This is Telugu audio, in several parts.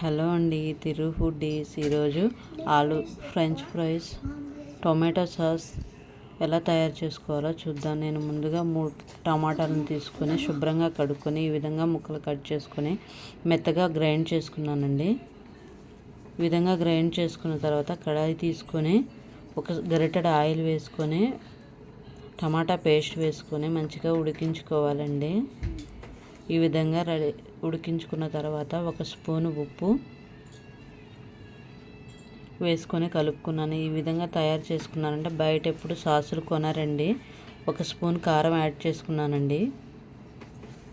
హలో అండి తిరు ఫుడ్డీస్ ఈరోజు ఆలు ఫ్రెంచ్ ఫ్రైస్ టొమాటో సాస్ ఎలా తయారు చేసుకోవాలో చూద్దాం. నేను ముందుగా మూడు టమాటాలను తీసుకొని శుభ్రంగా కడుక్కొని ఈ విధంగా ముక్కలు కట్ చేసుకొని మెత్తగా గ్రైండ్ చేసుకున్నానండి. ఈ విధంగా గ్రైండ్ చేసుకున్న తర్వాత కడాయి తీసుకొని ఒక గరిటెడ్ ఆయిల్ వేసుకొని టమాటా పేస్ట్ వేసుకొని మంచిగా ఉడికించుకోవాలండి. ఈ విధంగా రెడీ ఉడికించుకున్న తర్వాత ఒక స్పూను ఉప్పు వేసుకొని కలుపుకున్నాను. ఈ విధంగా తయారు చేసుకున్నానంటే బయట ఎప్పుడు సాసులు కొనరండి. ఒక స్పూన్ కారం యాడ్ చేసుకున్నానండి.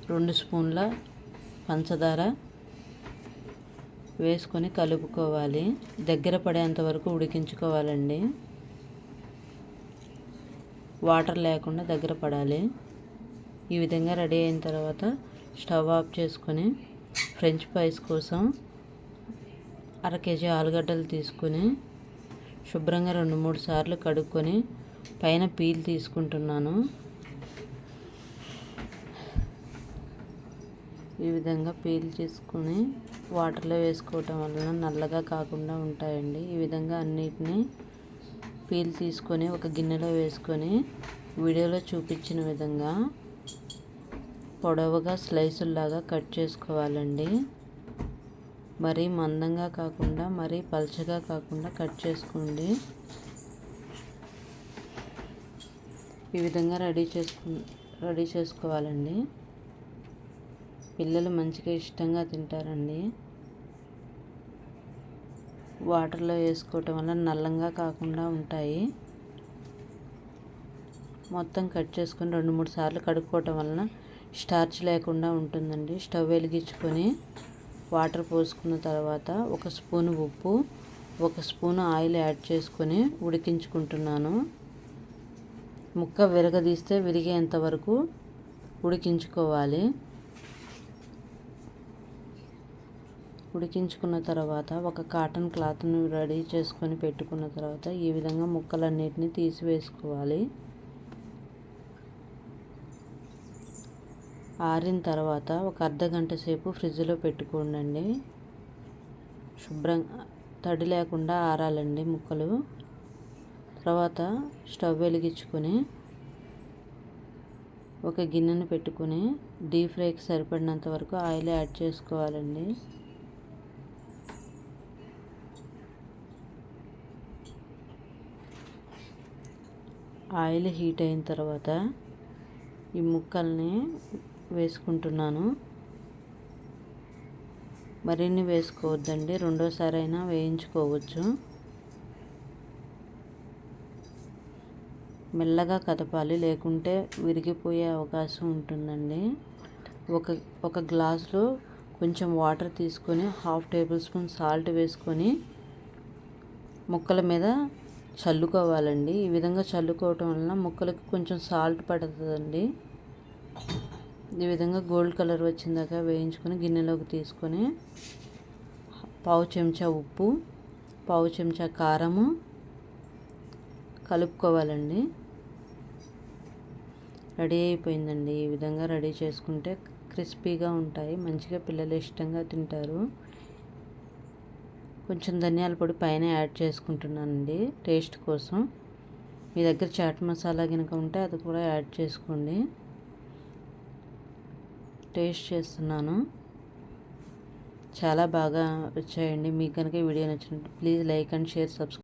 రెండు స్పూన్ల పంచదార వేసుకొని కలుపుకోవాలి. దగ్గర పడేంత వరకు ఉడికించుకోవాలండి. వాటర్ లేకుండా దగ్గర పడాలి. ఈ విధంగా రెడీ అయిన తర్వాత స్టవ్ ఆఫ్ చేసుకొని ఫ్రెంచ్ ఫ్రైస్ కోసం అర కేజీ ఆలుగడ్డలు తీసుకొని శుభ్రంగా రెండు మూడు సార్లు కడుక్కొని పైన పీల్ తీసుకుంటున్నాను. ఈ విధంగా పీల్ చేసుకుని వాటర్లో వేసుకోవటం వలన నల్లగా కాకుండా ఉంటాయండి. ఈ విధంగా అన్నిటినీ పీల్ తీసుకొని ఒక గిన్నెలో వేసుకొని వీడియోలో చూపించిన విధంగా పొడవుగా స్లైసుల్లాగా కట్ చేసుకోవాలండి. మరీ మందంగా కాకుండా మరీ పల్చగా కాకుండా కట్ చేసుకోండి. ఈ విధంగా రెడీ చేసుకు రెడీ చేసుకోవాలండి. పిల్లలు మంచిగా ఇష్టంగా తింటారండి. వాటర్లో వేసుకోవటం వల్ల నల్లంగా కాకుండా ఉంటాయి. మొత్తం కట్ చేసుకొని రెండు మూడు సార్లు కడుక్కోవటం వలన స్టార్చ్ లేకుండా ఉంటుందండి. స్టవ్ వెలిగించుకొని వాటర్ పోసుకున్న తర్వాత ఒక స్పూన్ ఉప్పు ఒక స్పూన్ ఆయిల్ యాడ్ చేసుకొని ఉడికించుకుంటున్నాను. ముక్క విరగదీస్తే విరిగేంత వరకు ఉడికించుకోవాలి. ఉడికించుకున్న తర్వాత ఒక కాటన్ క్లాత్ను రెడీ చేసుకొని పెట్టుకున్న తర్వాత ఈ విధంగా ముక్కలన్నిటిని తీసివేసుకోవాలి. ఆరిన తర్వాత ఒక అర్ధ గంట సేపు ఫ్రిడ్జ్లో పెట్టుకోండి శుభ్రంగా తడి లేకుండా ఆరాలండి ముక్కలు. తర్వాత స్టవ్ వెలిగించుకొని ఒక గిన్నెను పెట్టుకొని డీప్ ఫ్రైకి సరిపడినంత వరకు ఆయిల్ యాడ్ చేసుకోవాలండి. ఆయిల్ హీట్ అయిన తర్వాత ఈ ముక్కల్ని వేసుకుంటున్నాను. మరిన్ని వేసుకోవద్దండి. రెండోసారి అయినా వేయించుకోవచ్చు. మెల్లగా కదపాలి. లేకుంటే విరిగిపోయే అవకాశం ఉంటుందండి. ఒక ఒక గ్లాసులో కొంచెం వాటర్ తీసుకొని హాఫ్ టేబుల్ స్పూన్ సాల్ట్ వేసుకొని ముక్కల మీద చల్లుకోవాలండి. ఈ విధంగా చల్లుకోవటం వలన ముక్కలకు కొంచెం సాల్ట్ పడుతుందండి. ఈ విధంగా గోల్డ్ కలర్ వచ్చిందాక వేయించుకొని గిన్నెలోకి తీసుకొని పావు చెంచా ఉప్పు పావు చెంచా కారము కలుపుకోవాలండి. రెడీ అయిపోయిందండి. ఈ విధంగా రెడీ చేసుకుంటే క్రిస్పీగా ఉంటాయి. మంచిగా పిల్లలు ఇష్టంగా తింటారు. కొంచెం ధనియాల పొడి పైన యాడ్ చేసుకుంటున్నానండి టేస్ట్ కోసం. మీ దగ్గర చాట్ మసాలా కనుక ఉంటే అది కూడా యాడ్ చేసుకోండి. టేస్ట్ చేస్తున్నాను. చాలా బాగా వచ్చాయండి. మీకు కనుక వీడియో నచ్చినట్టు please like and share subscribe